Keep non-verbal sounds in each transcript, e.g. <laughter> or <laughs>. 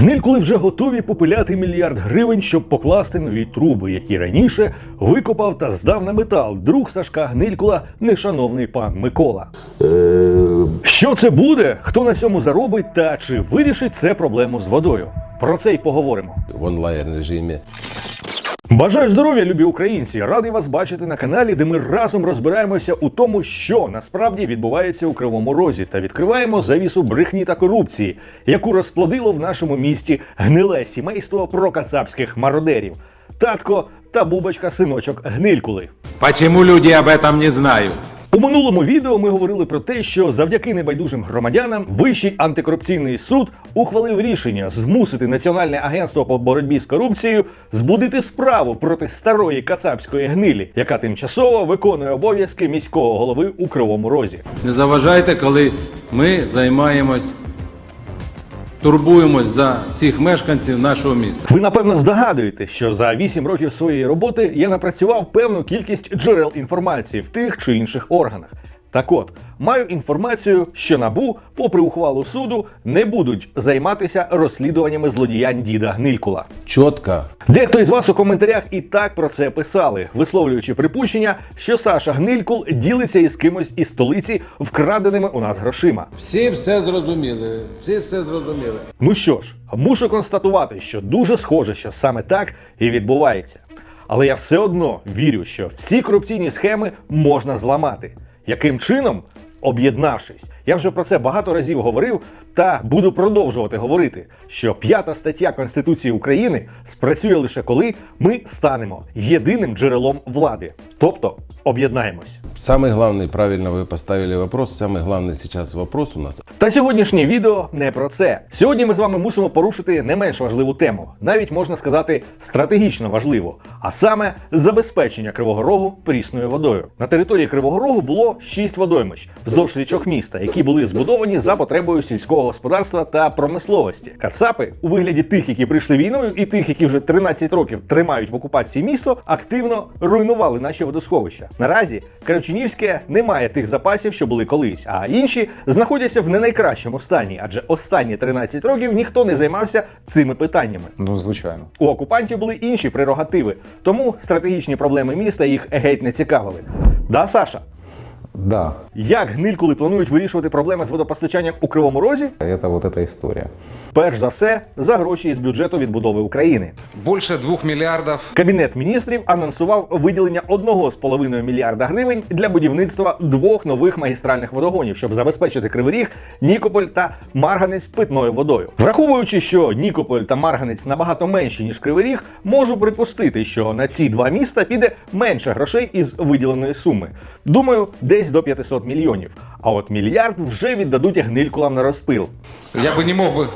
Гнилькули вже готові попиляти мільярд гривень, щоб покласти нові труби, які раніше викопав та здав на метал друг Сашка Гнилькула, нешановний пан Микола. Що це буде? Хто на цьому заробить та чи вирішить це проблему з водою? Про це й поговоримо. в онлайн режимі. Бажаю здоров'я, любі українці! Радий вас бачити на каналі, де ми разом розбираємося у тому, що насправді відбувається у Кривому Розі, та відкриваємо завісу брехні та корупції, яку розплодило в нашому місті гниле сімейство прокацапських мародерів. Татко та бубочка синочок гнилькули. Почему люди об этом не знают? Минулому відео ми говорили про те, що завдяки небайдужим громадянам Вищий антикорупційний суд ухвалив рішення змусити Національне агентство по боротьбі з корупцією збудити справу проти старої кацапської гнилі, яка тимчасово виконує обов'язки міського голови у Кривому Розі. Не заважайте, коли ми займаємось, турбуємось за цих мешканців нашого міста. Ви напевно здогадуєте, що за 8 років своєї роботи я напрацював певну кількість джерел інформації в тих чи інших органах. Так от, маю інформацію, що набу, попри ухвалу суду, не будуть займатися розслідуваннями злодіянь діда Гнилькула. Чітко Дехто із вас у коментарях і так про це писали, висловлюючи припущення, що Саша Гнилькул ділиться із кимось із столиці вкраденими у нас грошима. Всі все зрозуміли. Всі все зрозуміли. Ну що ж, мушу констатувати, що дуже схоже, що саме так і відбувається. Але я все одно вірю, що всі корупційні схеми можна зламати. Яким чином? Об'єднавшись, я вже про це багато разів говорив та буду продовжувати говорити, що п'ята стаття Конституції України спрацює лише коли ми станемо єдиним джерелом влади, тобто об'єднаємось. Самый главный, правильно вы поставили вопрос, самый главный сейчас вопрос у нас. Та сьогоднішнє відео не про це. Сьогодні ми з вами мусимо порушити не менш важливу тему, навіть можна сказати стратегічно важливу, а саме забезпечення Кривого Рогу прісною водою. На території Кривого Рогу було шість водоймищ вздовж річок міста, які були збудовані за потребою сільського господарства та промисловості. Кацапи у вигляді тих, які прийшли війною, і тих, які вже 13 років тримають в окупації місто, активно руйнували наші водосховища. Наразі Карачунівське не має тих запасів, що були колись, а інші знаходяться в не найкращому стані, адже останні 13 років ніхто не займався цими питаннями. Ну, звичайно. У окупантів були інші прерогативи, тому стратегічні проблеми міста їх геть не цікавили. Да, Саша? Да, Як гнилькули планують вирішувати проблеми з водопостачанням у Кривому Розі? это вот эта история. Перш за все, за гроші із бюджету відбудови України. Больше двух миллиардов Кабінет міністрів анонсував виділення 1,5 мільярда гривень для будівництва двох нових магістральних водогонів, щоб забезпечити Кривий Ріг, Нікополь та Марганець питною водою. Враховуючи, що Нікополь та Марганець набагато менші ніж Кривий Ріг, можу припустити, що на ці два міста піде менше грошей із виділеної суми. Думаю, десь до 500 мільйонів. А от мільярд вже віддадуть гнилькулам на розпил. я би не мог бы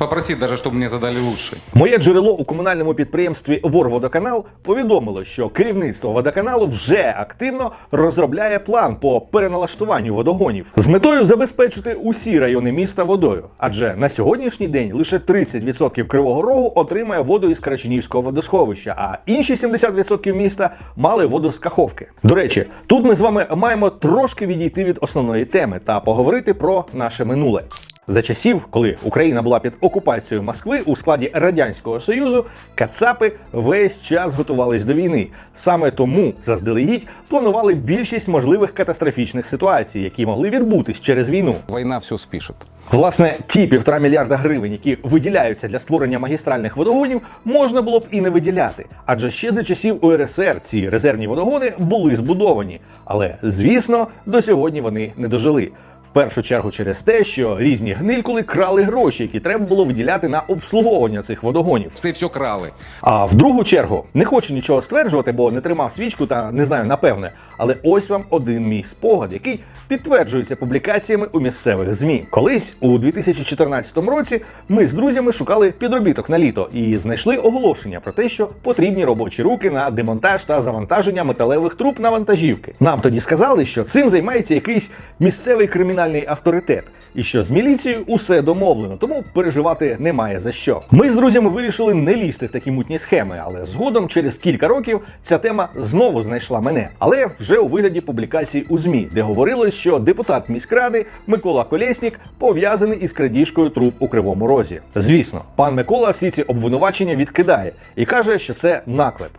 попросить даже, чтобы мне задали лучше. Моє джерело у комунальному підприємстві Ворводоканал повідомило, що керівництво водоканалу вже активно розробляє план по переналаштуванню водогонів з метою забезпечити усі райони міста водою. Адже на сьогоднішній день лише 30% Кривого Рогу отримає воду із Карачунівського водосховища, а інші 70% міста мали воду з Каховки. До речі, тут ми з вами маємо трошки відійти від основної теми та поговорити про наше минуле. За часів, коли Україна була під окупацією Москви у складі Радянського Союзу, кацапи весь час готувались до війни. Саме тому заздалегідь планували більшість можливих катастрофічних ситуацій, які могли відбутись через війну. Война все спишет. Власне, ті півтора мільярда гривень, які виділяються для створення магістральних водогонів, можна було б і не виділяти. Адже ще за часів УРСР ці резервні водогони були збудовані. Але звісно, до сьогодні вони не дожили. В першу чергу через те, що різні гнилькули крали гроші, які треба було виділяти на обслуговування цих водогонів. Все все крали. А в другу чергу не хочу нічого стверджувати, бо не тримав свічку та не знаю напевне. Але ось вам один мій спогад, який підтверджується публікаціями у місцевих змі. Колись у 2014 році ми з друзями шукали підробіток на літо і знайшли оголошення про те, що потрібні робочі руки на демонтаж та завантаження металевих труб на вантажівки. Нам тоді сказали, що цим займається якийсь місцевий кримінальний кримінальний авторитет, і що з міліцією усе домовлено, тому переживати немає за що. Ми з друзями вирішили не лізти в такі мутні схеми, але згодом, через кілька років, ця тема знову знайшла мене, але вже у вигляді публікацій у ЗМІ, де говорилось, що депутат міськради Микола Колєснік пов'язаний із крадіжкою труб у Кривому Розі. Звісно, пан Микола всі ці обвинувачення відкидає і каже, що це наклеп.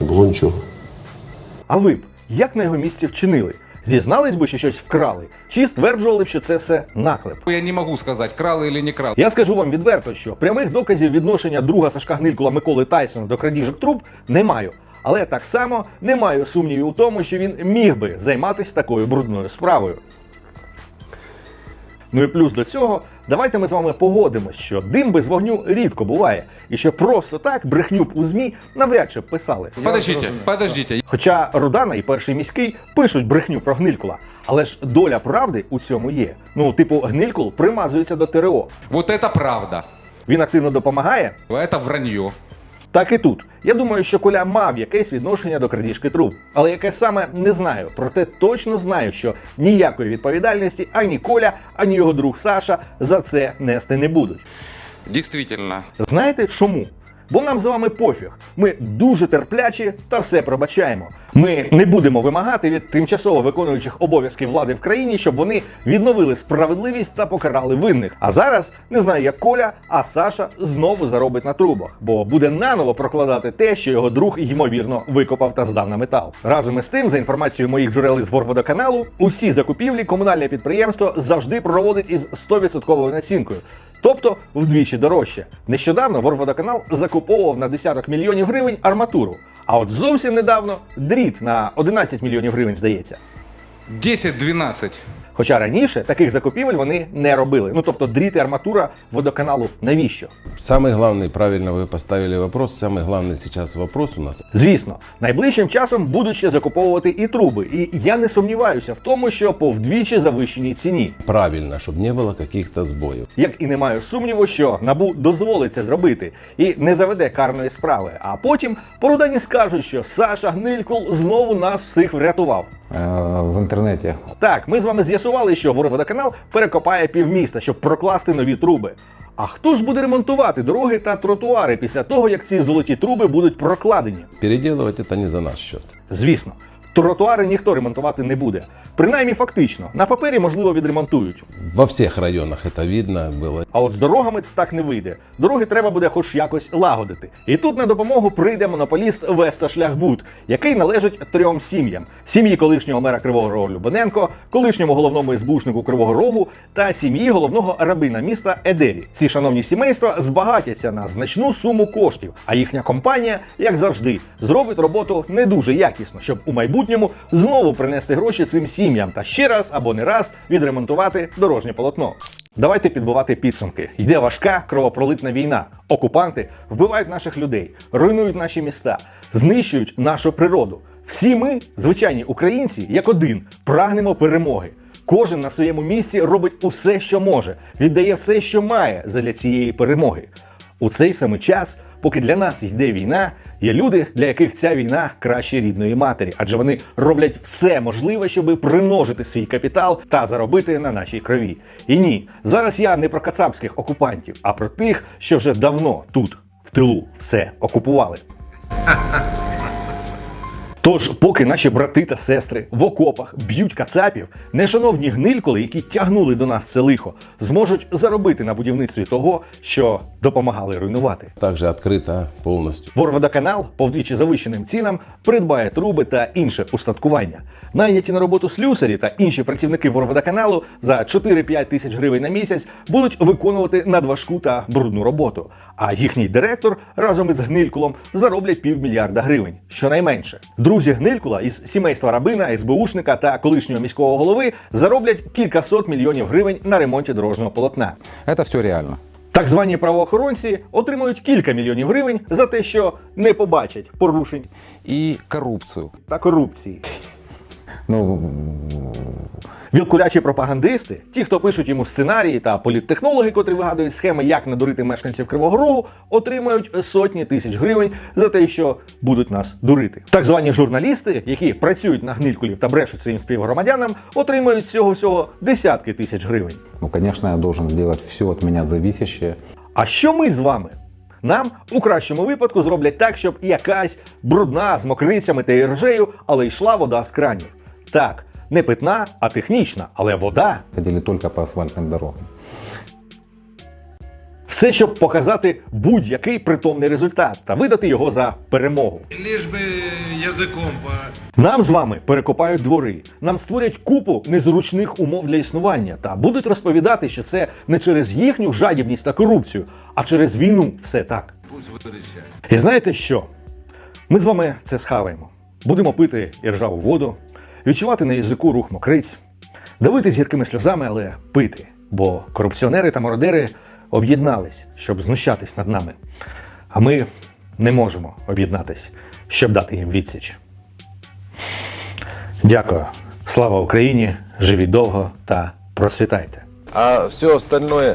Було нічого. А ви б як на його місці вчинили? Зізнались би, що щось вкрали, чи стверджували б, що це все наклеп? Я не могу сказати, крали или не крали. Я скажу вам відверто, що прямих доказів відношення друга Сашка Гнилькула Миколи Тайсона до крадіжок труб не маю. Але так само не маю сумнівів у тому, що він міг би займатися такою брудною справою. Ну і плюс до цього, давайте ми з вами погодимось, що дим без вогню рідко буває, і що просто так брехню б у ЗМІ навряд чи б писали. Подождіть, подождіть. Хоча Рудана і перший міський пишуть брехню про гнилькула, але ж доля правди у цьому є. Ну, типу, гнилькул примазується до ТРО. Вот это правда. Він активно допомагає. Это вранье. Так і тут. Я думаю, що Коля мав якесь відношення до крадіжки труб, але яке саме не знаю. Проте точно знаю, що ніякої відповідальності ані Коля, ані його друг Саша за це нести не будуть. Дійсно. Знаєте чому? Бо нам з вами пофіг. Ми дуже терплячі та все пробачаємо. Ми не будемо вимагати від тимчасово виконуючих обов'язки влади в країні, щоб вони відновили справедливість та покарали винних. А зараз не знаю, як Коля, а Саша знову заробить на трубах, бо буде наново прокладати те, що його друг ймовірно викопав та здав на метал. Разом із тим, за інформацією моїх джерел із Ворводоканалу, усі закупівлі комунальне підприємство завжди проводить із 100% націнкою. Тобто вдвічі дорожче. Нещодавно Ворводоканал закуповував на десяток мільйонів гривень арматуру. А от зовсім недавно дріт на 11 мільйонів гривень здається. 10-12. Хоча раніше таких закупівель вони не робили. Ну тобто дріт і арматура водоканалу навіщо? Самый главный, правильно вы поставили вопрос, самый главный сейчас вопрос у нас Звісно, найближчим часом будуть ще закуповувати і труби. І я не сумніваюся в тому, що по вдвічі завищеній ціні. правильно, чтобы не было каких-то сбоев. Як і не маю сумніву, що набу дозволить це зробити і не заведе карної справи. А потім порудані скажуть, що Саша Гнилькул знову нас всіх врятував. Э, В интернете Так, ми з вами з'ясували, що водоканал перекопає півміста, щоб прокласти нові труби. А хто ж буде ремонтувати дороги та тротуари після того, як ці золоті труби будуть прокладені? Переділувати та не за наш счет. Звісно, тротуари ніхто ремонтувати не буде. Принаймні фактично, на папері можливо відремонтують. Во всех районах это видно было. А от з дорогами так не вийде. Дороги треба буде хоч якось лагодити. І тут на допомогу прийде монополіст Веста Шляхбуд, який належить трьом сім'ям: сім'ї колишнього мера Кривого Рогу Любоненко, колишньому головному СБУшнику Кривого Рогу та сім'ї головного рабина міста Едері. Ці шановні сімейства збагатяться на значну суму коштів, а їхня компанія, як завжди, зробить роботу не дуже якісно, щоб у майбутньому знову принести гроші цим сім'ям та ще раз або не раз відремонтувати дорожнє полотно. Давайте підбивати підсумки. Йде важка кровопролитна війна. Окупанти вбивають наших людей, руйнують наші міста, знищують нашу природу. Всі ми, звичайні українці, як один, прагнемо перемоги. Кожен на своєму місці робить усе, що може, віддає все, що має задля цієї перемоги. У цей самий час, поки для нас йде війна, є люди, для яких ця війна краще рідної матері, адже вони роблять все можливе, щоб примножити свій капітал та заробити на нашій крові. І ні, зараз я не про кацапських окупантів, а про тих, що вже давно тут, в тилу, все окупували. <laughs> Тож, поки наші брати та сестри в окопах б'ють кацапів, нешановні гнильколи, які тягнули до нас це лихо, зможуть заробити на будівництві того, що допомагали руйнувати. Также открыто полностью. Ворводоканал по вдвічі завищеним цінам придбає труби та інше устаткування. Найняті на роботу слюсарі та інші працівники Ворводоканалу за 4-5 тисяч гривень на місяць будуть виконувати надважку та брудну роботу. А їхній директор разом із Гнилькулом зароблять півмільярда гривень, щонайменше. Друзі Гнилькула із сімейства рабина, СБУшника та колишнього міського голови зароблять кількасот мільйонів гривень на ремонті дорожнього полотна. Це все реально. Так звані правоохоронці отримують кілька мільйонів гривень за те, що не побачать порушень і корупцію та корупції. Ну, Вілкулячі пропагандисти, ті, хто пишуть йому сценарії та політтехнологи, котрі вигадують схеми, як надурити мешканців Кривого Рогу, отримають сотні тисяч гривень за те, що будуть нас дурити. Так звані журналісти, які працюють на гнилькулів та брешуть своїм співгромадянам, отримують всього всього десятки тисяч гривень. Ну, конечно, я должен сделать все от меня зависящее. А що ми з вами? Нам у кращому випадку зроблять так, щоб якась брудна з мокрицями та іржею, але йшла вода з кранів. Так, не питна, а технічна, але вода. Ходили только по асфальтным дорогам. Все, щоб показати будь-який притомний результат та видати його за перемогу. Лишь бы языком по... Нам з вами перекопають двори, нам створять купу незручних умов для існування та будуть розповідати, що це не через їхню жадібність та корупцію, а через війну все так. Пусть вирішають. І знаєте що? Ми з вами це схаваємо. Будемо пити іржаву воду, відчувати на язику рух мокриць, давити з гіркими сльозами, але пити. Бо корупціонери та мародери об'єднались, щоб знущатись над нами. А ми не можемо об'єднатись, щоб дати їм відсіч. Дякую. Слава Україні! Живіть довго та процвітайте! А все остальное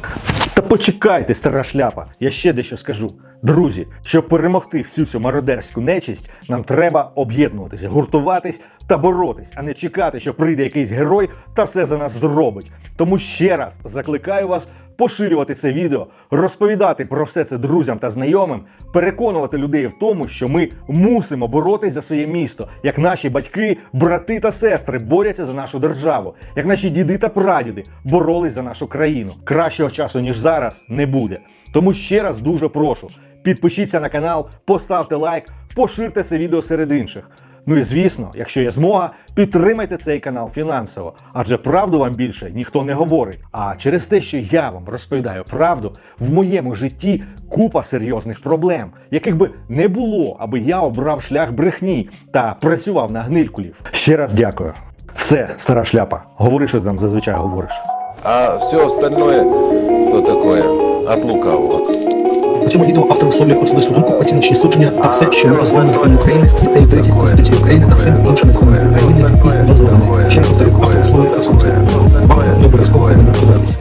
Та почекайте, стара шляпа, я ще дещо скажу. Друзі, щоб перемогти всю цю мародерську нечисть, нам треба об'єднуватися, гуртуватись та боротись, а не чекати, що прийде якийсь герой та все за нас зробить. Тому ще раз закликаю вас поширювати це відео, розповідати про все це друзям та знайомим, переконувати людей в тому, що ми мусимо боротись за своє місто, як наші батьки, брати та сестри борються за нашу державу, як наші діди та прадіди боролись за нашу країну. Кращого часу ніж зараз не буде. Тому ще раз дуже прошу. Підпишіться на канал, поставте лайк, поширте це відео серед інших. Ну і звісно, якщо є змога, підтримайте цей канал фінансово, адже правду вам більше ніхто не говорить. А через те, що я вам розповідаю правду, в моєму житті купа серйозних проблем, яких би не було, аби я обрав шлях брехні та працював на гнилькулів. Ще раз дякую. Все, стара шляпа, говори, що ти там зазвичай говориш. А все остальное, то такое, от лукавого. Цьому відео автор висловлює особисту думку, оціночні судження та все, що не дозволено законом України, статтею 30 Конституції України та всіми іншими законами України і дозволеними. Ще раз повторюю, автор висловлює особисту думку. Вам не обов'язково не подобатися.